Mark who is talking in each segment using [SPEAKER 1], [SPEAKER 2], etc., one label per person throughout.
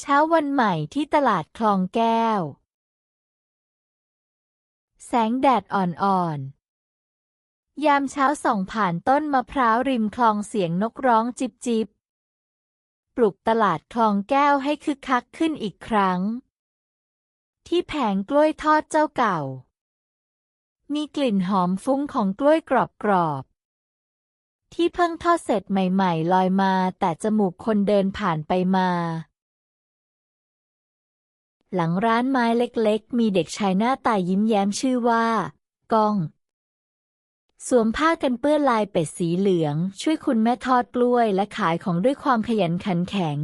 [SPEAKER 1] เช้าวันใหม่ที่ตลาดคลองแก้ว แสงแดดอ่อนๆ ยามเช้าส่องผ่านต้นมะพร้าวริมคลองเสียงนกร้องจิบจิบปลุกตลาดคลองแก้วให้คึกคักขึ้นอีกครั้ง ที่แผงกล้วยทอดเจ้าเก่า มีกลิ่นหอมฟุ้งของกล้วยกรอบๆ ที่เพิ่งทอดเสร็จใหม่ๆ ลอยมาแต่จมูกคนเดินผ่านไปมา หลังร้านไม้เล็กๆ มีเด็กชายหน้าตายิ้มแย้มชื่อว่า ก้อง สวมผ้ากันเปื้อนลายเป็ดสีเหลือง ช่วยคุณแม่ทอดกล้วยและขายของด้วยความขยันขันแข็ง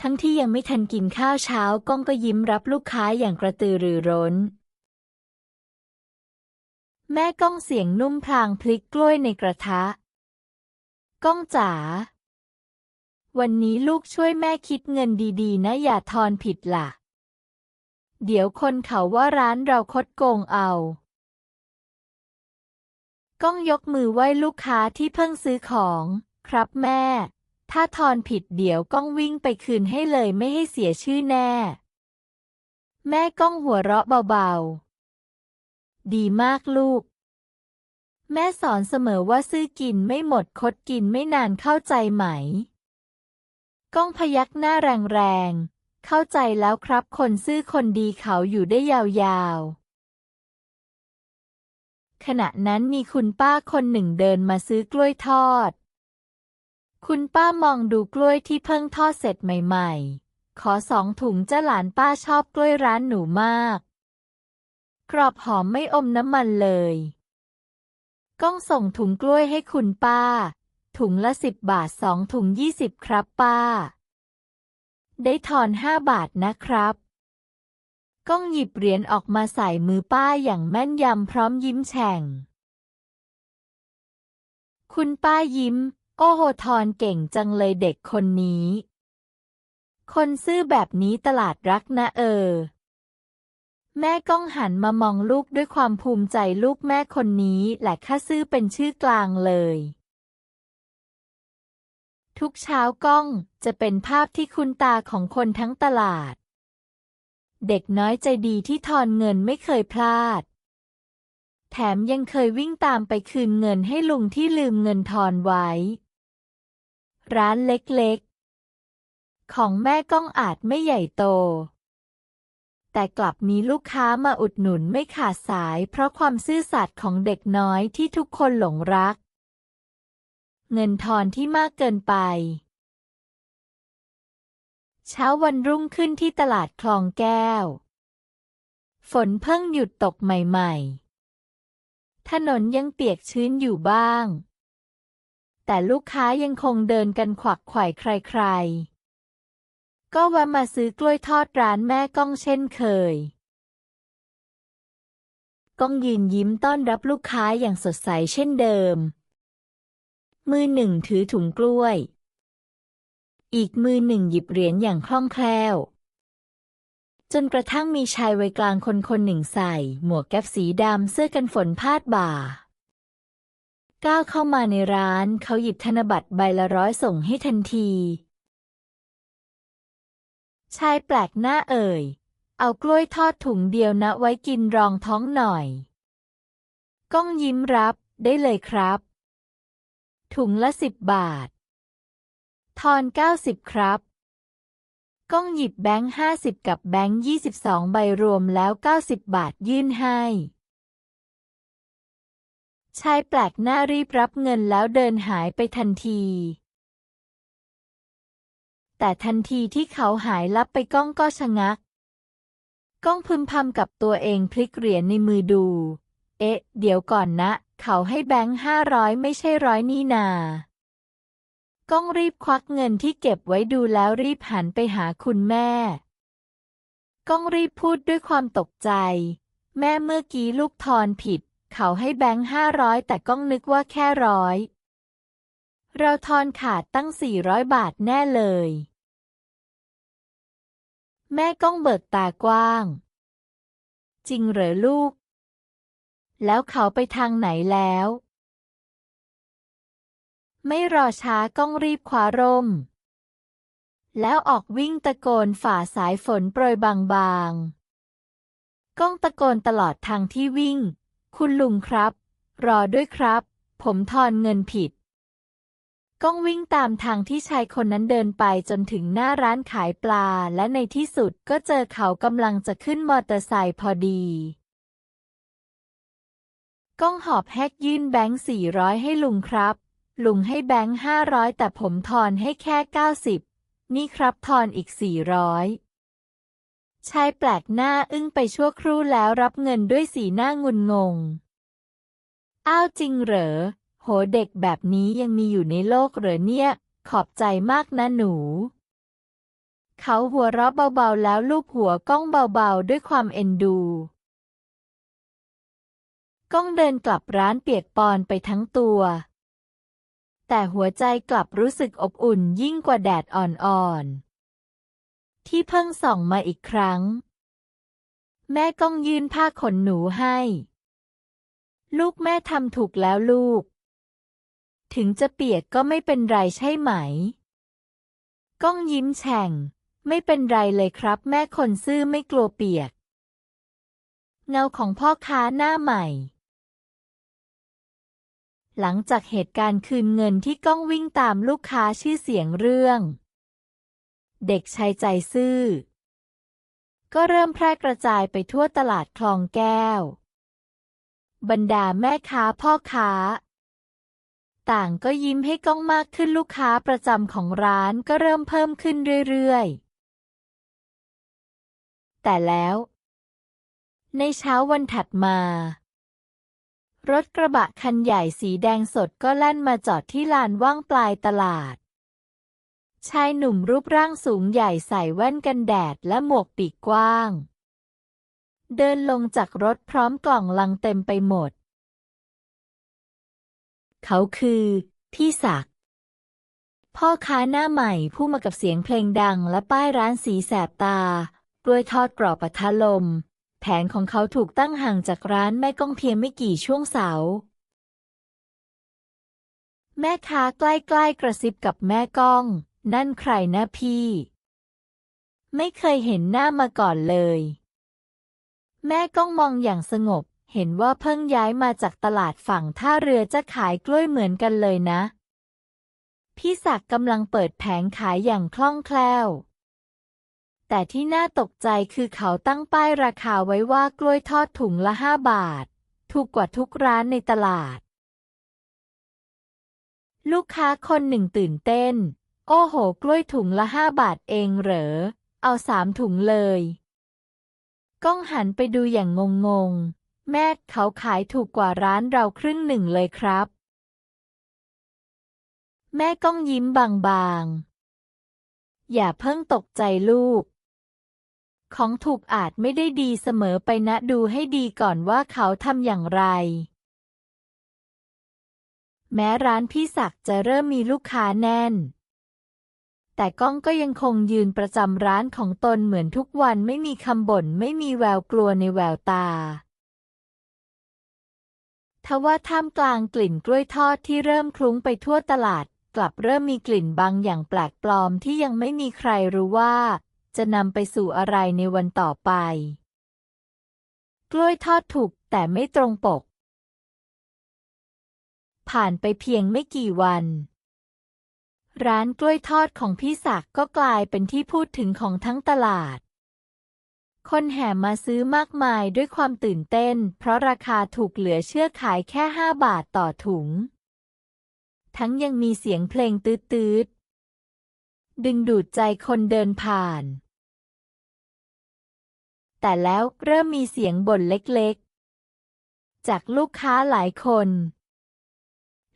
[SPEAKER 1] ทั้งที่ยังไม่ทันกินข้าวเช้าก้องก็ยิ้มรับลูกค้าอย่างกระตือรือร้น แม่ก้องเสียงนุ่มพลางพลิกกล้วยในกระทะ ก้องจ๋า วันนี้ลูกช่วยแม่คิดเงินดีๆ นะอย่าทอนผิดล่ะ เดี๋ยวคนเขาว่าร้านเราคดโกงเอา ก้องยกมือไหว้ลูกค้าที่เพิ่งซื้อของ ครับแม่ ถ้าทอนผิดเดี๋ยวก้องวิ่งไปคืนให้เลยไม่ให้เสียชื่อแน่ แม่ก้องหัวเราะเบาๆ ดีมากลูก แม่สอนเสมอว่าซื้อกินไม่หมดคดกินไม่นานเข้าใจไหม ก้องพยักหน้าแรงๆ เข้าใจแล้วครับคนซื่อคนดีเขาอยู่ได้ยาวๆ ขณะนั้นมีคุณป้าคนหนึ่งเดินมาซื้อกล้วยทอด คุณป้ามองดูกล้วยที่เพิ่งทอดเสร็จใหม่ๆ ขอสองถุงเจ้าหลานป้าชอบกล้วยร้านหนูมาก กรอบหอมไม่อมน้ำมันเลย ก้องส่งถุงกล้วยให้คุณป้า ถุงละสิบบาทสองถุงยี่สิบครับป้า ได้ทอนห้าบาทนะครับก้องหยิบเหรียญออกมาใส่มือป้าอย่างแม่นยำพร้อมยิ้มแฉ่ง คุณป้ายิ้ม โอ้โหทอนเก่งจังเลยเด็กคนนี้ คนซื่อแบบนี้ตลาดรักนะเออ แม่ก้องหันมามองลูกด้วยความภูมิใจลูกแม่คนนี้แหละค่าซื่อเป็นชื่อกลางเลย ทุกเช้ากล้องจะเป็นภาพที่คุณตาของคนทั้งตลาด เด็กน้อยใจดีที่ทอนเงินไม่เคยพลาด แถมยังเคยวิ่งตามไปคืนเงินให้ลุงที่ลืมเงินทอนไว้ ร้านเล็กๆ ของแม่ก้องอาจไม่ใหญ่โต แต่กลับมีลูกค้ามาอุดหนุนไม่ขาดสาย เพราะความซื่อสัตย์ของเด็กน้อยที่ทุกคนหลงรัก เงินทอนที่มากเกินไป เช้าวันรุ่งขึ้นที่ตลาดคลองแก้ว ฝนเพิ่งหยุดตกใหม่ ๆ ถนนยังเปียกชื้นอยู่บ้าง แต่ลูกค้ายังคงเดินกันขวักไขว่ใคร ๆ ก็แวะมาซื้อกล้วยทอดร้านแม่ก้องเช่นเคยก้องยืนยิ้มต้อนรับลูกค้าอย่างสดใสเช่นเดิม มือหนึ่งถือถุงกล้วย อีกมือหนึ่งหยิบเหรียญอย่างคล่องแคล่ว จนกระทั่งมีชายวัยกลางคนคนหนึ่งใส่ หมวกแก๊ปสีดำเสื้อกันฝนพาดบ่า ก้าวเข้ามาในร้านเขาหยิบธนบัตรใบละร้อยส่งให้ทันที ชายแปลกหน้าเอ่ย เอากล้วยทอดถุงเดียวนะไว้กินรองท้องหน่อย ก้องยิ้มรับได้เลยครับ ถุงละสิบบาท ทอนเก้าสิบครับก้องหยิบแบงค์ห้าสิบกับแบงค์ยี่สิบสองใบรวมแล้วเก้าสิบบาทยื่นให้ชายแปลกหน้ารีบรับเงินแล้วเดินหายไปทันที แต่ทันทีที่เขาหายลับไปก้องก็ชะงัก ก้องพึมพำกับตัวเองพลิกเหรียญในมือดู เอ๊ะ เดี๋ยวก่อนนะ เขาให้แบงค์ห้าร้อยไม่ใช่ร้อยนี่นา ก้องรีบควักเงินที่เก็บไว้ดูแล้วรีบหันไปหาคุณแม่ ก้องรีบพูดด้วยความตกใจ แม่เมื่อกี้ลูกทอนผิด เขาให้แบงค์ห้าร้อยแต่ก้องนึกว่าแค่ร้อยเราทอนขาดตั้งสี่ร้อยบาทแน่เลย แม่ก้องเบิกตากว้าง จริงเหรอลูก แล้วเขาไปทางไหนแล้ว ไม่รอช้าก้องรีบคว้าร่ม แล้วออกวิ่งตะโกนฝ่าสายฝนโปรยบางๆ ก้องตะโกนตลอดทางที่วิ่ง คุณลุงครับ รอด้วยครับ ผมทอนเงินผิด ก้องวิ่งตามทางที่ชายคนนั้นเดินไปจนถึงหน้าร้านขายปลาและในที่สุดก็เจอเขากำลังจะขึ้นมอเตอร์ไซค์พอดี ก้องหอบแฮกยื่นแบงค์สี่ร้อยให้ลุงครับ ลุงให้แบงค์ห้าร้อยแต่ผมทอนให้แค่เก้าสิบนี่ครับทอนอีกสี่ร้อยชายแปลกหน้าอึ้งไปชั่วครู่แล้วรับเงินด้วยสีหน้างุนงง อ้าวจริงเหรอ โหเด็กแบบนี้ยังมีอยู่ในโลกเหรอเนี่ย ขอบใจมากนะหนู เขาหัวเราะเบาๆแล้วลูบหัวก้องเบาๆด้วยความเอ็นดู ก้องเดินกลับร้านเปียกปอนไปทั้งตัว แต่หัวใจกลับรู้สึกอบอุ่นยิ่งกว่าแดดอ่อนๆ ที่เพิ่งส่องมาอีกครั้ง แม่ก้องยื่นผ้าขนหนูให้ ลูกแม่ทำถูกแล้วลูก ถึงจะเปียกก็ไม่เป็นไรใช่ไหม ก้องยิ้มแฉ่ง ไม่เป็นไรเลยครับ แม่คนซื่อไม่กลัวเปียกเงาของพ่อค้าหน้าใหม่ หลังจากเหตุการณ์คืนเงินที่ก้องวิ่งตามลูกค้าชื่อเสียงเรื่อง เด็กชายใจซื่อ ก็เริ่มแพร่กระจายไปทั่วตลาดคลองแก้ว บรรดาแม่ค้าพ่อค้า ต่างก็ยิ้มให้ก้องมากขึ้นลูกค้าประจำของร้านก็เริ่มเพิ่มขึ้นเรื่อยๆ แต่แล้ว ในเช้าวันถัดมา รถกระบะคันใหญ่สีแดงสดก็แล่นมาจอดที่ลานว่างปลายตลาด ชายหนุ่มรูปร่างสูงใหญ่ใส่แว่นกันแดดและหมวกปีกกว้าง เดินลงจากรถพร้อมกล่องลังเต็มไปหมด เขาคือพี่ศักดิ์พ่อค้าหน้าใหม่ผู้มากับเสียงเพลงดังและป้ายร้านสีแสบตากล้วยทอดกรอบปะทะลม แผนของเขาถูกตั้งห่างจากร้านแม่ก้องเพียงไม่กี่ช่วงเสา แม่ค้าใกล้ๆกระซิบกับแม่ก้อง นั่นใครนะพี่ ไม่เคยเห็นหน้ามาก่อนเลย แม่ก้องมองอย่างสงบ เห็นว่าเพิ่งย้ายมาจากตลาดฝั่งท่าเรือจะขายกล้วยเหมือนกันเลยนะ พี่ศักดิ์กำลังเปิดแผงขายอย่างคล่องแคล่ว แต่ที่น่าตกใจคือเขาตั้งป้ายราคาไว้ว่ากล้วยทอดถุงละห้าบาท ถูกกว่าทุกร้านในตลาด ลูกค้าคนหนึ่งตื่นเต้น โอ้โห กล้วยถุงละห้าบาทเองเหรอ เอาสามถุงเลย ก้องหันไปดูอย่างงงๆแม่เขาขายถูกกว่าร้านเราครึ่งหนึ่งเลยครับ แม่ก้องยิ้มบางๆ อย่าเพิ่งตกใจลูก ของถูกอาจไม่ได้ดีเสมอไปนะดูให้ดีก่อนว่าเขาทำอย่างไร แม้ร้านพี่ศักจะเริ่มมีลูกค้าแน่น แต่ก้องก็ยังคงยืนประจำร้านของตนเหมือนทุกวันไม่มีคำบ่นไม่มีแววกลัวในแววตาทว่าท่ามกลางกลิ่นกล้วยทอดที่เริ่มคลุ้งไปทั่วตลาด กลับเริ่มมีกลิ่นบางอย่างแปลกปลอมที่ยังไม่มีใครรู้ว่า จะนำไปสู่อะไรในวันต่อไป กล้วยทอดถูกแต่ไม่ตรงปก ผ่านไปเพียงไม่กี่วัน ร้านกล้วยทอดของพี่ศักก็กลายเป็นที่พูดถึงของทั้งตลาด คนแห่มาซื้อมากมายด้วยความตื่นเต้น เพราะราคาถูกเหลือเชื่อขายแค่ห้าบาทต่อถุง ทั้งยังมีเสียงเพลงตืดๆ ดึงดูดใจคนเดินผ่าน แต่แล้วเริ่มมีเสียงบ่นเล็กๆ จากลูกค้าหลายคน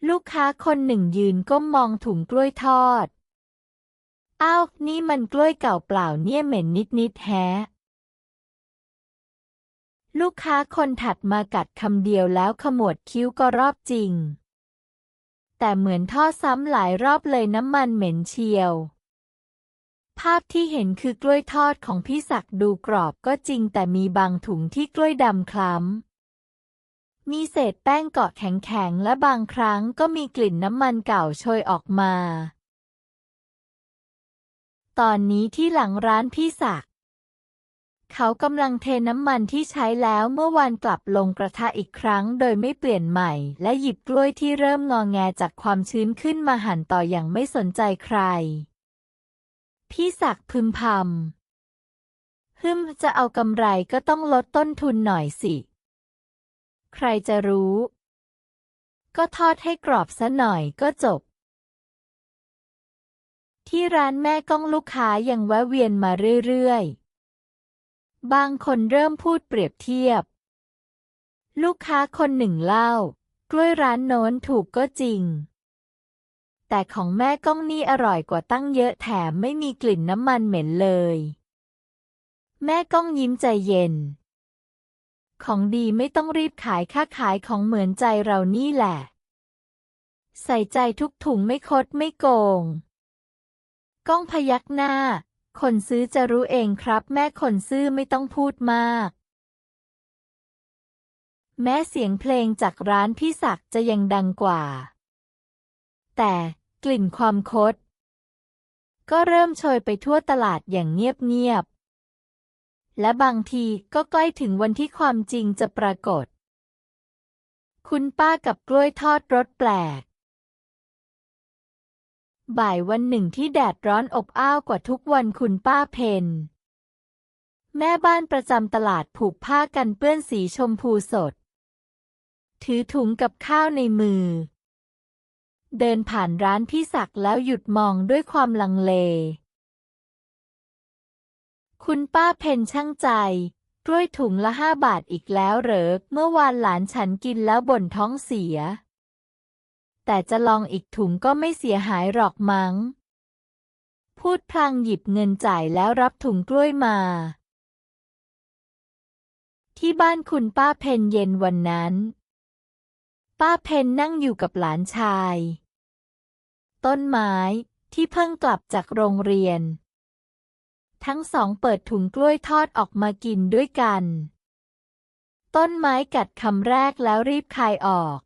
[SPEAKER 1] ลูกค้าคนหนึ่งยืนก้มมองถุงกล้วยทอด อ้าว นี่มันกล้วยเก่าเปล่าเนี่ยเหม็นนิดๆแฮะลูกค้าคนถัดมากัดคำเดียวแล้วขมวดคิ้วก็รอบจริง แต่เหมือนทอดซ้ำหลายรอบเลยน้ำมันเหม็นเชียว ภาพที่เห็นคือกล้วยทอดของพี่ศักดูกรอบก็จริงแต่มีบางถุงที่กล้วยดำคล้ำ มีเศษแป้งเกาะแข็งๆ และบางครั้งก็มีกลิ่นน้ำมันเก่าโชยออกมา ตอนนี้ที่หลังร้านพี่ศักดิ์เขากำลังเทน้ำมันที่ใช้แล้วเมื่อวานกลับลงกระทะอีกครั้งโดยไม่เปลี่ยนใหม่ และหยิบกล้วยที่เริ่มงอแงจากความชื้นขึ้นมาหั่นต่ออย่างไม่สนใจใคร พี่ศักดิ์พึมพำฮึมจะเอากำไรก็ต้องลดต้นทุนหน่อยสิ ใครจะรู้ ก็ทอดให้กรอบซะหน่อยก็จบ ที่ร้านแม่ก้องลูกค้ายังแวะเวียนมาเรื่อยๆ บางคนเริ่มพูดเปรียบเทียบ ลูกค้าคนหนึ่งเล่า กล้วยร้านโน้นถูกก็จริง แต่ของแม่ก้องนี่อร่อยกว่าตั้งเยอะแถมไม่มีกลิ่นน้ำมันเหม็นเลย แม่ก้องยิ้มใจเย็น ของดีไม่ต้องรีบขายค่าขายของเหมือนใจเรานี่แหละ ใส่ใจทุกถุงไม่คดไม่โกง ก้องพยักหน้า คนซื้อจะรู้เองครับ แม่คนซื้อไม่ต้องพูดมากแม้เสียงเพลงจากร้านพี่ศักจะยังดังกว่า แต่ กลิ่นความคด ก็เริ่มโชยไปทั่วตลาดอย่างเงียบๆ และบางทีก็ใกล้ถึงวันที่ความจริงจะปรากฏ คุณป้ากับกล้วยทอดรสแปลก บ่ายวันหนึ่งที่แดดร้อนอบอ้าวกว่าทุกวันคุณป้าเพนแม่บ้านประจำตลาดผูกผ้ากันเปื้อนสีชมพูสด ถือถุงกับข้าวในมือ เดินผ่านร้านพี่ศักดิ์แล้วหยุดมองด้วยความลังเล คุณป้าเพนช่างใจ กล้วยถุงละห้าบาทอีกแล้วเหรอ เมื่อวานหลานฉันกินแล้วบ่นท้องเสีย แต่จะลองอีกถุงก็ไม่เสียหายหรอกมั้ง พูดพลางหยิบเงินจ่ายแล้วรับถุงกล้วยมา ที่บ้านคุณป้าเพนเย็นวันนั้นป้าเพนนั่งอยู่กับหลานชาย ต้นไม้ที่เพิ่งกลับจากโรงเรียน ทั้งสองเปิดถุงกล้วยทอดออกมากินด้วยกัน ต้นไม้กัดคำแรกแล้วรีบคายออก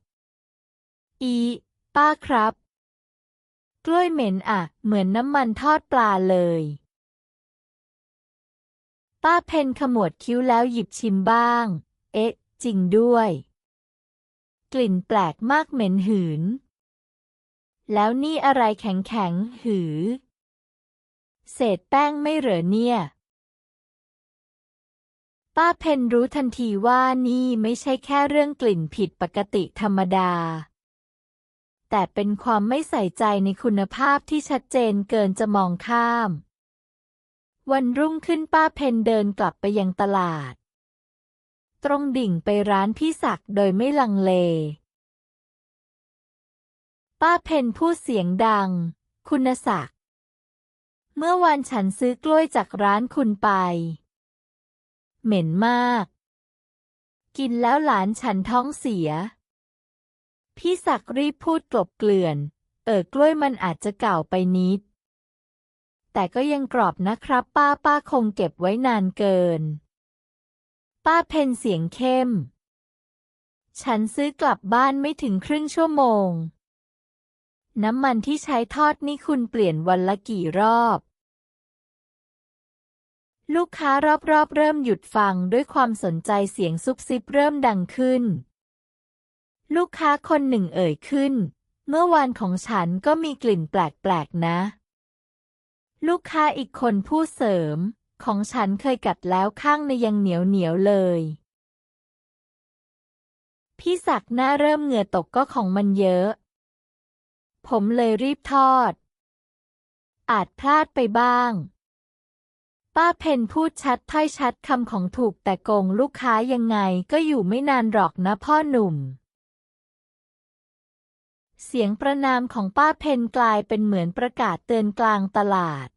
[SPEAKER 1] อี ป้าครับ กล้วยเหม็นอะเหมือนน้ำมันทอดปลาเลย ป้าเพนขมวดคิ้วแล้วหยิบชิมบ้าง เอ๊ะ จริงด้วย กลิ่นแปลกมากเหม็นหืน แล้วนี่อะไรแข็งแข็งๆหือ เศษแป้งไม่เหรอเนี่ย ป้าเพนรู้ทันทีว่านี่ไม่ใช่แค่เรื่องกลิ่นผิดปกติธรรมดา แต่เป็นความไม่ใส่ใจในคุณภาพที่ชัดเจนเกินจะมองข้าม วันรุ่งขึ้นป้าเพนเดินกลับไปยังตลาด ตรงดิ่งไปร้านพี่ศักดิ์โดยไม่ลังเล ป้าเพนพูดเสียงดัง คุณศักดิ์ เมื่อวานฉันซื้อกล้วยจากร้านคุณไป เหม็นมาก กินแล้วหลานฉันท้องเสีย พี่ศักดิ์รีบพูดกลบเกลื่อน เออกล้วยมันอาจจะเก่าไปนิด แต่ก็ยังกรอบนะครับ ป้าป้าคงเก็บไว้นานเกิน ป้าเพนเสียงเข้ม ฉันซื้อกลับบ้านไม่ถึงครึ่งชั่วโมง น้ำมันที่ใช้ทอดนี่คุณเปลี่ยนวันละกี่รอบ ลูกค้ารอบๆ เริ่มหยุดฟังด้วยความสนใจเสียงซุบซิบเริ่มดังขึ้น ลูกค้าคนหนึ่งเอ่ยขึ้น เมื่อวานของฉันก็มีกลิ่นแปลกๆนะ ลูกค้าอีกคนพูดเสริม ของฉันเคยกัดแล้วข้างในยังเหนียวเหนียวๆเลยพี่ศักดิ์หน้าเริ่มเหงื่อตกก็ของมันเยอะ ผมเลยรีบทอด อาจพลาดไปบ้าง ป้าเพนพูดชัดถ้อยชัดคำของถูกแต่โกงลูกค้ายังไงก็อยู่ไม่นานหรอกนะพ่อหนุ่ม เสียงประนามของป้าเพนกลายเป็นเหมือนประกาศเตือนกลางตลาด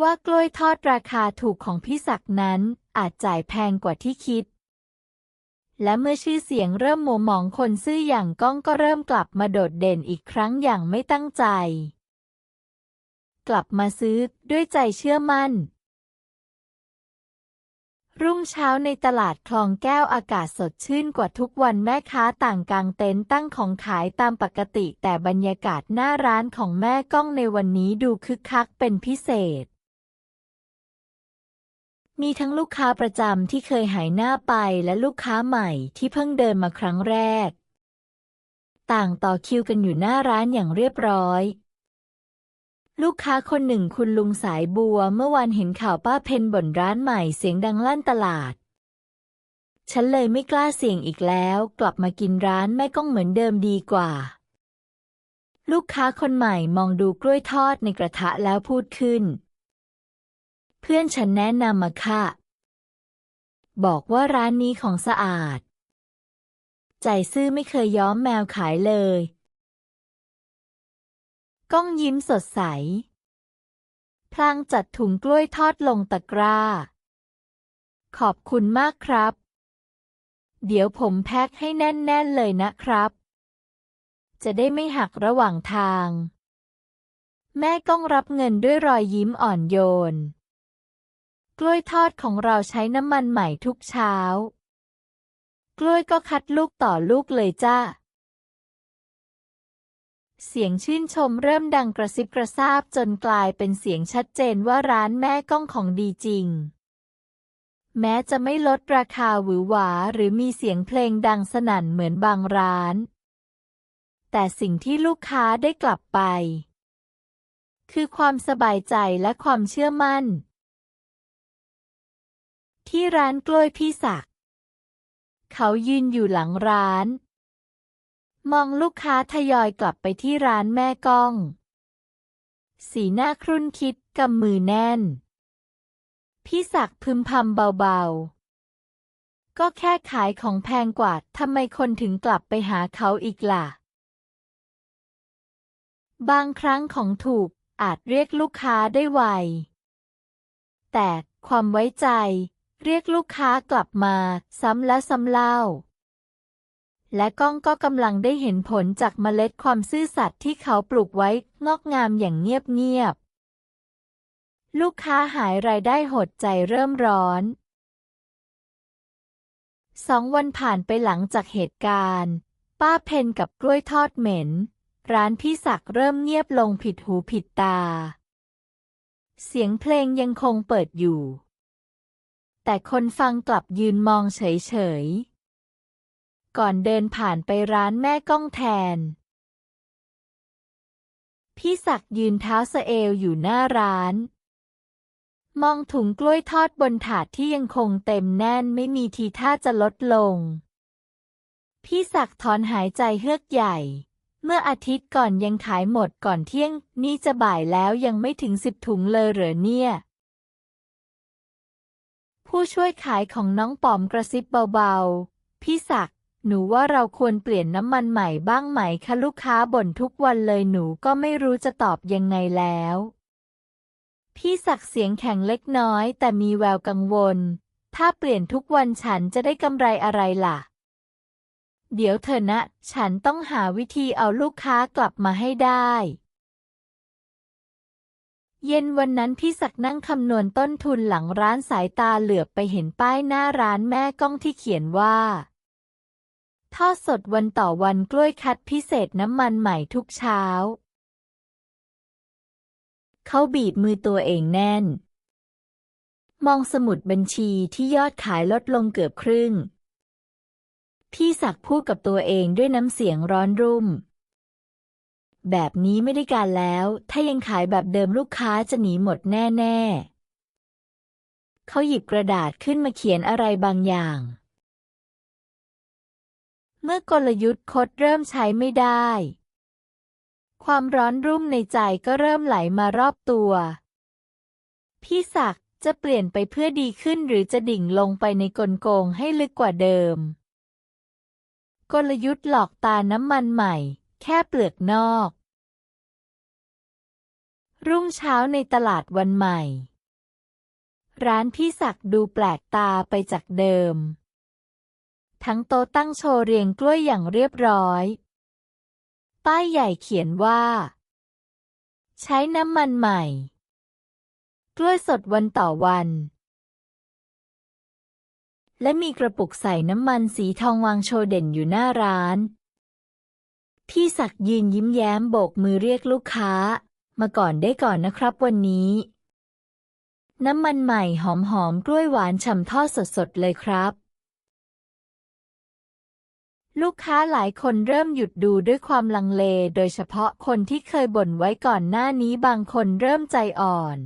[SPEAKER 1] ว่ากล้วยทอดราคาถูกของพี่ศักนั้นอาจจ่ายแพงกว่าที่คิด และเมื่อชื่อเสียงเริ่มหมัวหมองคนซื่ออย่างก้องก็เริ่มกลับมาโดดเด่นอีกครั้งอย่างไม่ตั้งใจ กลับมาซื้อด้วยใจเชื่อมั่น รุ่งเช้าในตลาดคลองแก้วอากาศสดชื่นกว่าทุกวันแม่ค้าต่างกางเต็นท์ตั้งของขายตามปกติแต่บรรยากาศหน้าร้านของแม่ก้องในวันนี้ดูคึกคักเป็นพิเศษ มีทั้งลูกค้าประจำที่เคยหายหน้าไปและลูกค้าใหม่ที่เพิ่งเดินมาครั้งแรก ต่างต่อคิวกันอยู่หน้าร้านอย่างเรียบร้อย ลูกค้าคนหนึ่งคุณลุงสายบัวเมื่อวานเห็นข่าวป้าเพนบ่นร้านใหม่เสียงดังลั่นตลาด ฉันเลยไม่กล้าเสี่ยงอีกแล้ว กลับมากินร้านแม่ก้องเหมือนเดิมดีกว่า ลูกค้าคนใหม่มองดูกล้วยทอดในกระทะแล้วพูดขึ้น พื่อนฉันแนะนำมาค่ะ บอกว่าร้านนี้ของสะอาด ใจซื่อไม่เคยย้อมแมวขายเลย ก้องยิ้มสดใส พลางจัดถุงกล้วยทอดลงตะกร้า ขอบคุณมากครับ เดี๋ยวผมแพ็คให้แน่น ๆ เลยนะครับ จะได้ไม่หักระหว่างทาง แม่ก้องรับเงินด้วยรอยยิ้มอ่อนโยน กล้วยทอดของเราใช้น้ำมันใหม่ทุกเช้า กล้วยก็คัดลูกต่อลูกเลยจ้า เสียงชื่นชมเริ่มดังกระซิบกระซาบจนกลายเป็นเสียงชัดเจนว่าร้านแม่ก้องของดีจริง แม้จะไม่ลดราคาหวือหวาหรือมีเสียงเพลงดังสนั่นเหมือนบางร้าน แต่สิ่งที่ลูกค้าได้กลับไป คือความสบายใจและความเชื่อมั่น ที่ร้านกล้วยพี่ศักดิ์เขายืนอยู่หลังร้าน มองลูกค้าทยอยกลับไปที่ร้านแม่ก้อง สีหน้าครุ่นคิดกำมือแน่น พี่ศักดิ์พึมพำเบาๆ ก็แค่ขายของแพงกว่าทำไมคนถึงกลับไปหาเขาอีกล่ะ บางครั้งของถูกอาจเรียกลูกค้าได้ไวแต่ความไว้ใจ เรียกลูกค้ากลับมา ซ้ำและซ้ำเล่า และก้องก็กำลังได้เห็นผลจากเมล็ดความซื่อสัตย์ที่เขาปลูกไว้งอกงามอย่างเงียบๆ ลูกค้าหายรายได้หดใจเริ่มร้อน สองวันผ่านไปหลังจากเหตุการณ์ ป้าเพนกับกล้วยทอดเหม็น ร้านพี่ศักดิ์เริ่มเงียบลงผิดหูผิดตา เสียงเพลงยังคงเปิดอยู่ แต่คนฟังกลับยืนมองเฉยๆ ก่อนเดินผ่านไปร้านแม่ก้องแทน พี่ศักยืนเท้าสเอวอยู่หน้าร้าน มองถุงกล้วยทอดบนถาดที่ยังคงเต็มแน่นไม่มีทีท่าจะลดลง พี่ศักถอนหายใจเฮือกใหญ่เมื่ออาทิตย์ก่อนยังขายหมดก่อนเที่ยง นี่จะบ่ายแล้วยังไม่ถึงสิบถุงเลยเหรอเนี่ย ผู้ช่วยขายของน้องป๋อมกระซิบเบาๆ พี่ศักดิ์หนูว่าเราควรเปลี่ยนน้ำมันใหม่บ้างไหมคะลูกค้าบ่นทุกวันเลยหนูก็ไม่รู้จะตอบยังไงแล้ว พี่ศักดิ์เสียงแข็งเล็กน้อยแต่มีแววกังวล ถ้าเปลี่ยนทุกวันฉันจะได้กำไรอะไรล่ะ เดี๋ยวเถอนะ ฉันต้องหาวิธีเอาลูกค้ากลับมาให้ได้ เย็นวันนั้นพี่ศักนั่งคำนวณต้นทุนหลังร้านสายตาเหลือบไปเห็นป้ายหน้าร้านแม่ก้องที่เขียนว่า ทอดสดวันต่อวันกล้วยคัดพิเศษน้ำมันใหม่ทุกเช้า เขาบีบมือตัวเองแน่น มองสมุดบัญชีที่ยอดขายลดลงเกือบครึ่ง พี่ศักพูดกับตัวเองด้วยน้ำเสียงร้อนรุ่ม แบบนี้ไม่ได้การแล้ว ถ้ายังขายแบบเดิมลูกค้าจะหนีหมดแน่ๆ เขาหยิบกระดาษขึ้นมาเขียนอะไรบางอย่าง เมื่อกลยุทธ์คดเริ่มใช้ไม่ได้ ความร้อนรุ่มในใจก็เริ่มไหลมารอบตัว พี่ศักดิ์จะเปลี่ยนไปเพื่อดีขึ้นหรือจะดิ่งลงไปในกลโกงให้ลึกกว่าเดิม กลยุทธ์หลอกตาน้ำมันใหม่ แค่เปลือกนอก รุ่งเช้าในตลาดวันใหม่ ร้านพี่ศักดูแปลกตาไปจากเดิม ทั้งโต๊ะตั้งโชว์เรียงกล้วยอย่างเรียบร้อย ป้ายใหญ่เขียนว่า ใช้น้ำมันใหม่ กล้วยสดวันต่อวัน และมีกระปุกใส่น้ำมันสีทองวางโชว์เด่นอยู่หน้าร้าน พี่ศักด์ยืนยิ้มแย้มโบกมือเรียกลูกค้า มาก่อนได้ก่อนนะครับวันนี้ น้ำมันใหม่หอมๆกล้วยหวานฉ่ำทอดสดๆเลยครับ ลูกค้าหลายคนเริ่มหยุดดูด้วยความลังเล โดยเฉพาะคนที่เคยบ่นไว้ก่อนหน้านี้บางคนเริ่มใจอ่อน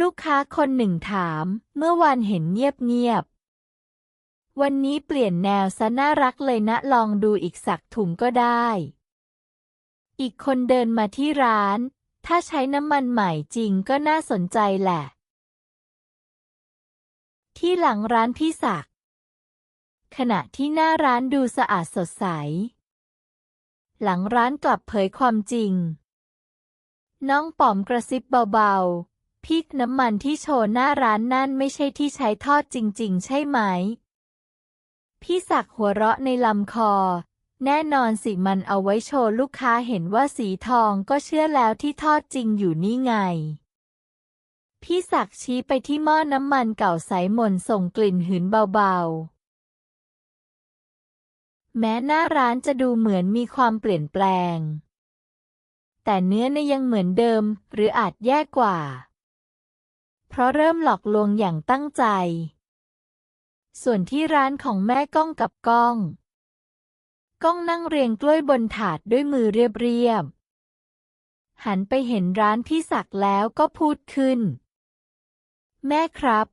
[SPEAKER 1] ลูกค้าคนหนึ่งถาม เมื่อวานเห็นเงียบๆวันนี้เปลี่ยนแนวซะน่ารักเลยนะลองดูอีกสักถุงก็ได้ อีกคนเดินมาที่ร้าน ถ้าใช้น้ำมันใหม่จริงก็น่าสนใจแหละ ที่หลังร้านพี่ศักดิ์ขณะที่หน้าร้านดูสะอาดสดใส หลังร้านกลับเผยความจริง น้องป๋อมกระซิบเบาๆพี่น้ำมันที่โชว์หน้าร้านนั่นไม่ใช่ที่ใช้ทอดจริง ๆ ใช่ไหม พี่ศักดิ์หัวเราะในลำคอ แน่นอนสิมันเอาไว้โชว์ลูกค้าเห็นว่าสีทองก็เชื่อแล้วที่ทอดจริงอยู่นี่ไง พี่ศักดิ์ชี้ไปที่หม้อน้ำมันเก่าใสหม่นส่งกลิ่นหืนเบาๆ แม้หน้าร้านจะดูเหมือนมีความเปลี่ยนแปลง แต่เนื้อเนยยังเหมือนเดิมหรืออาจแย่กว่า เพราะเริ่มหลอกลวงอย่างตั้งใจ ส่วนที่ร้านของแม่ก้องกับก้อง ก้องนั่งเรียงกล้วยบนถาดด้วยมือเรียบๆ หันไปเห็นร้านพี่ศักดิ์แล้วก็พูดขึ้น แม่ครับ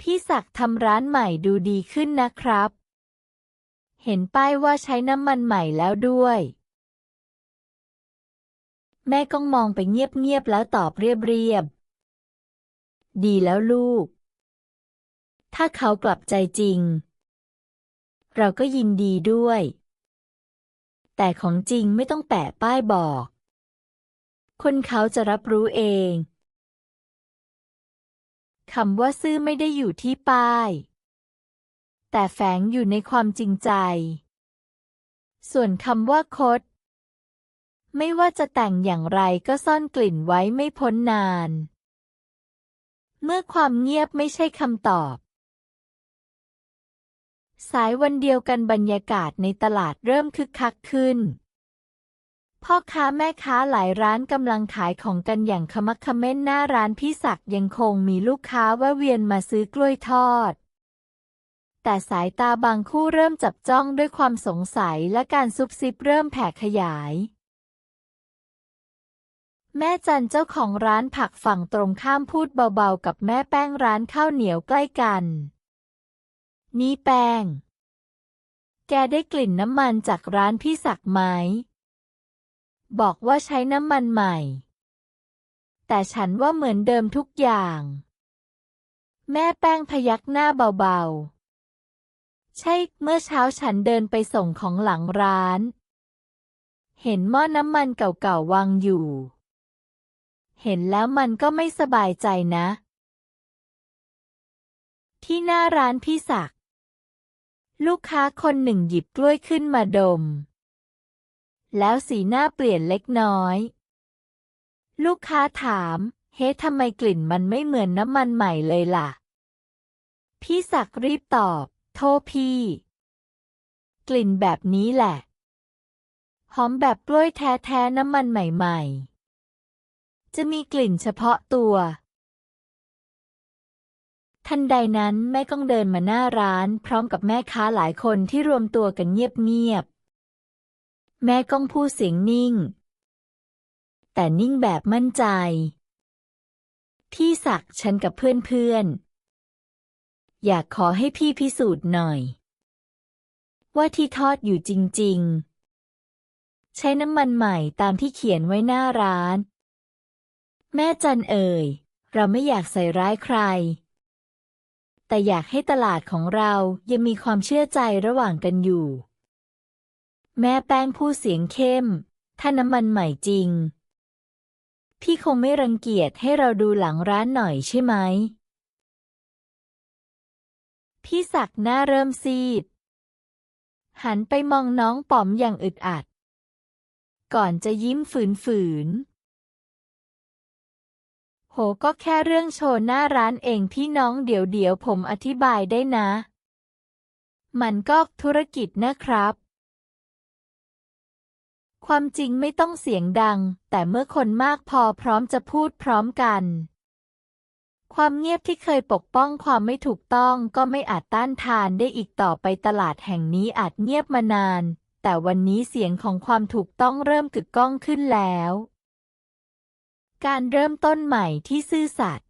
[SPEAKER 1] พี่ศักดิ์ทำร้านใหม่ดูดีขึ้นนะครับ เห็นป้ายว่าใช้น้ำมันใหม่แล้วด้วย แม่ก้องมองไปเงียบๆแล้วตอบเรียบๆ ดีแล้วลูก ถ้าเขากลับใจจริง เราก็ยินดีด้วย แต่ของจริงไม่ต้องแปะป้ายบอก คนเขาจะรับรู้เองคำว่าซื่อไม่ได้อยู่ที่ป้าย แต่แฝงอยู่ในความจริงใจ ส่วนคำว่าคด ไม่ว่าจะแต่งอย่างไรก็ซ่อนกลิ่นไว้ไม่พ้นนาน เมื่อความเงียบไม่ใช่คำตอบ สายวันเดียวกันบรรยากาศในตลาดเริ่มคึกคักขึ้น พ่อค้าแม่ค้าหลายร้านกำลังขายของกันอย่างขมักเขม้นหน้าร้านพี่ศักดิ์ยังคงมีลูกค้าแวะเวียนมาซื้อกล้วยทอด แต่สายตาบางคู่เริ่มจับจ้องด้วยความสงสัยและการซุบซิบเริ่มแผ่ขยายแม่จันเจ้าของร้านผักฝั่งตรงข้ามพูดเบาๆ กับแม่แป้งร้านข้าวเหนียวใกล้กัน นี่แป้ง แกได้กลิ่นน้ำมันจากร้านพี่ศักไหม บอกว่าใช้น้ำมันใหม่ แต่ฉันว่าเหมือนเดิมทุกอย่าง แม่แป้งพยักหน้าเบาๆ ใช่ เมื่อเช้าฉันเดินไปส่งของหลังร้าน เห็นหม้อน้ำมันเก่าๆวางอยู่ เห็นแล้วมันก็ไม่สบายใจนะที่หน้าร้านพี่ศัก ลูกค้าคนหนึ่งหยิบกล้วยขึ้นมาดม แล้วสีหน้าเปลี่ยนเล็กน้อย ลูกค้าถาม เฮ้ทำไมกลิ่นมันไม่เหมือนน้ำมันใหม่เลยล่ะ พี่ศักรีบตอบ โทษพี่ กลิ่นแบบนี้แหละ หอมแบบกล้วยแท้ๆน้ำมันใหม่ ๆ จะมีกลิ่นเฉพาะตัว ทันใดนั้นแม่ก้องเดินมาหน้าร้าน พร้อมกับแม่ค้าหลายคนที่รวมตัวกันเงียบๆ แม่ก้องพูดเสียงนิ่ง แต่นิ่งแบบมั่นใจ พี่ศักฉันกับเพื่อนๆ อยากขอให้พี่พิสูจน์หน่อย ว่าที่ทอดอยู่จริงๆ ใช้น้ำมันใหม่ตามที่เขียนไว้หน้าร้าน แม่จันเอ่ย เราไม่อยากใส่ร้ายใคร แต่อยากให้ตลาดของเรายังมีความเชื่อใจระหว่างกันอยู่ แม่แป้งพูดเสียงเข้ม ถ้าน้ำมันใหม่จริง พี่คงไม่รังเกียจให้เราดูหลังร้านหน่อยใช่ไหม พี่ศักด์หน้าเริ่มซีด หันไปมองน้องป๋อมอย่างอึดอัด ก่อนจะยิ้มฝืนๆ โหก็แค่เรื่องโชว์หน้าร้านเองพี่น้องเดี๋ยวเดี๋ยวผมอธิบายได้นะ มันก็ธุรกิจนะครับ ความจริงไม่ต้องเสียงดัง แต่เมื่อคนมากพอพร้อมจะพูดพร้อมกัน ความเงียบที่เคยปกป้องความไม่ถูกต้องก็ไม่อาจต้านทานได้อีกต่อไปตลาดแห่งนี้อาจเงียบมานาน แต่วันนี้เสียงของความถูกต้องเริ่มกึกก้องขึ้นแล้ว การเริ่มต้นใหม่ที่ซื่อสัตย์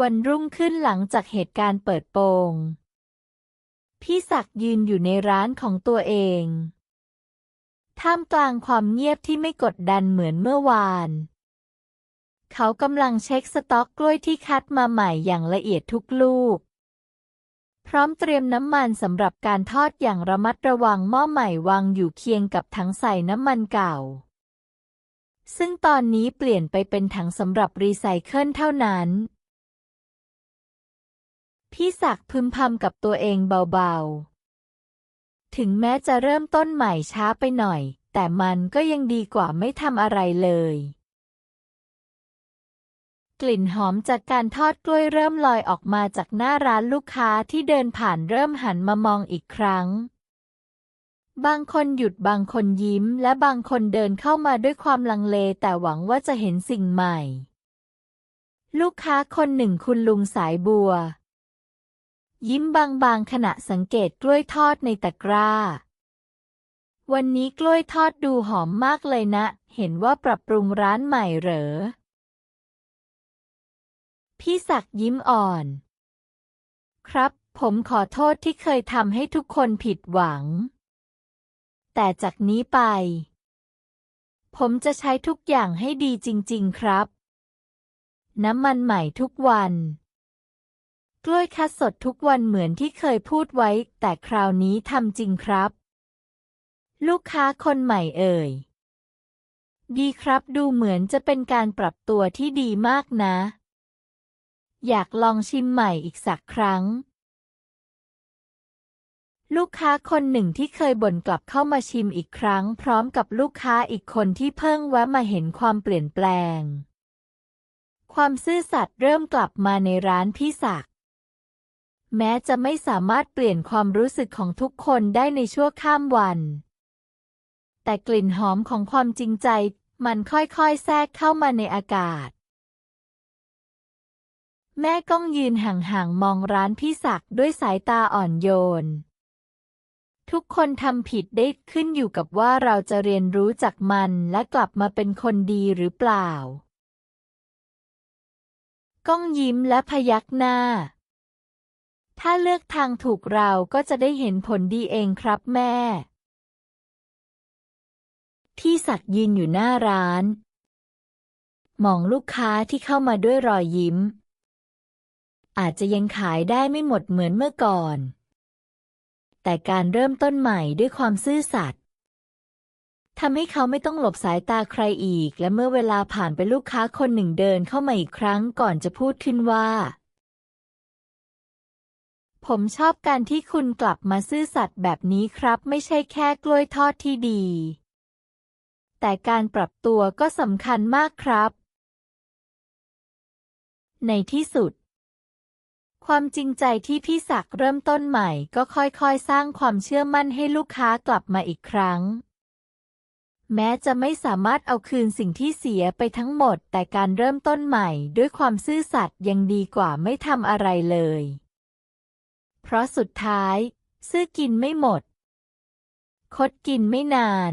[SPEAKER 1] วันรุ่งขึ้นหลังจากเหตุการณ์เปิดโปง พี่ศักดิ์ยืนอยู่ในร้านของตัวเอง ท่ามกลางความเงียบที่ไม่กดดันเหมือนเมื่อวาน เขากำลังเช็คสต็อกกล้วยที่คัดมาใหม่อย่างละเอียดทุกลูก พร้อมเตรียมน้ำมันสำหรับการทอดอย่างระมัดระวังหม้อใหม่วางอยู่เคียงกับถังใส่น้ำมันเก่า ซึ่งตอนนี้เปลี่ยนไปเป็นถังสำหรับรีไซเคิลเท่านั้น พี่ศักดิ์พึมพำกับตัวเองเบาๆ ถึงแม้จะเริ่มต้นใหม่ช้าไปหน่อย แต่มันก็ยังดีกว่าไม่ทำอะไรเลย กลิ่นหอมจากการทอดกล้วยเริ่มลอยออกมาจากหน้าร้านลูกค้าที่เดินผ่านเริ่มหันมามองอีกครั้ง บางคนหยุดบางคนยิ้ม และบางคนเดินเข้ามาด้วยความลังเล แต่หวังว่าจะเห็นสิ่งใหม่ ลูกค้าคนหนึ่งคุณลุงสายบัว ยิ้มบางๆขณะสังเกตกล้วยทอดในตะกร้า วันนี้กล้วยทอดดูหอมมากเลยนะ เห็นว่าปรับปรุงร้านใหม่เหรอ พี่ศักยิ้มอ่อน ครับ ผมขอโทษที่เคยทำให้ทุกคนผิดหวัง แต่จากนี้ไป ผมจะใช้ทุกอย่างให้ดีจริง ๆ ครับ น้ำมันใหม่ทุกวัน กล้วยคัดสดทุกวันเหมือนที่เคยพูดไว้ แต่คราวนี้ทำจริงครับ ลูกค้าคนใหม่เอ่ย ดีครับดูเหมือนจะเป็นการปรับตัวที่ดีมากนะ อยากลองชิมใหม่อีกสักครั้ง ลูกค้าคนหนึ่งที่เคยบ่นกลับเข้ามาชิมอีกครั้ง พร้อมกับลูกค้าอีกคนที่เพิ่งแวะมาเห็นความเปลี่ยนแปลง ความซื่อสัตย์เริ่มกลับมาในร้านพี่ศักดิ์แม้จะไม่สามารถเปลี่ยนความรู้สึกของทุกคนได้ในชั่วข้ามวัน แต่กลิ่นหอมของความจริงใจ มันค่อยๆแทรกเข้ามาในอากาศ แม่ก้องยืนห่างๆมองร้านพี่ศักดิ์ด้วยสายตาอ่อนโยน ทุกคนทำผิดได้ขึ้นอยู่กับว่าเราจะเรียนรู้จากมันและกลับมาเป็นคนดีหรือเปล่า ก้องยิ้มและพยักหน้า ถ้าเลือกทางถูกเราก็จะได้เห็นผลดีเองครับแม่พี่ศักดิ์ยืนอยู่หน้าร้าน มองลูกค้าที่เข้ามาด้วยรอยยิ้ม อาจจะยังขายได้ไม่หมดเหมือนเมื่อก่อน แต่การเริ่มต้นใหม่ด้วยความซื่อสัตย์ทำให้เขาไม่ต้องหลบสายตาใครอีก และเมื่อเวลาผ่านไปลูกค้าคนหนึ่งเดินเข้ามาอีกครั้งก่อนจะพูดขึ้นว่า ผมชอบการที่คุณกลับมาซื่อสัตย์แบบนี้ครับ ไม่ใช่แค่กล้วยทอดที่ดี แต่การปรับตัวก็สำคัญมากครับ ในที่สุด ความจริงใจที่พี่ศักเริ่มต้นใหม่ก็ค่อยๆ สร้างความเชื่อมั่นให้ลูกค้ากลับมาอีกครั้ง แม้จะไม่สามารถเอาคืนสิ่งที่เสียไปทั้งหมด แต่การเริ่มต้นใหม่ด้วยความซื่อสัตย์ยังดีกว่าไม่ทำอะไรเลย เพราะสุดท้าย ซื้อกินไม่หมด คดกินไม่นาน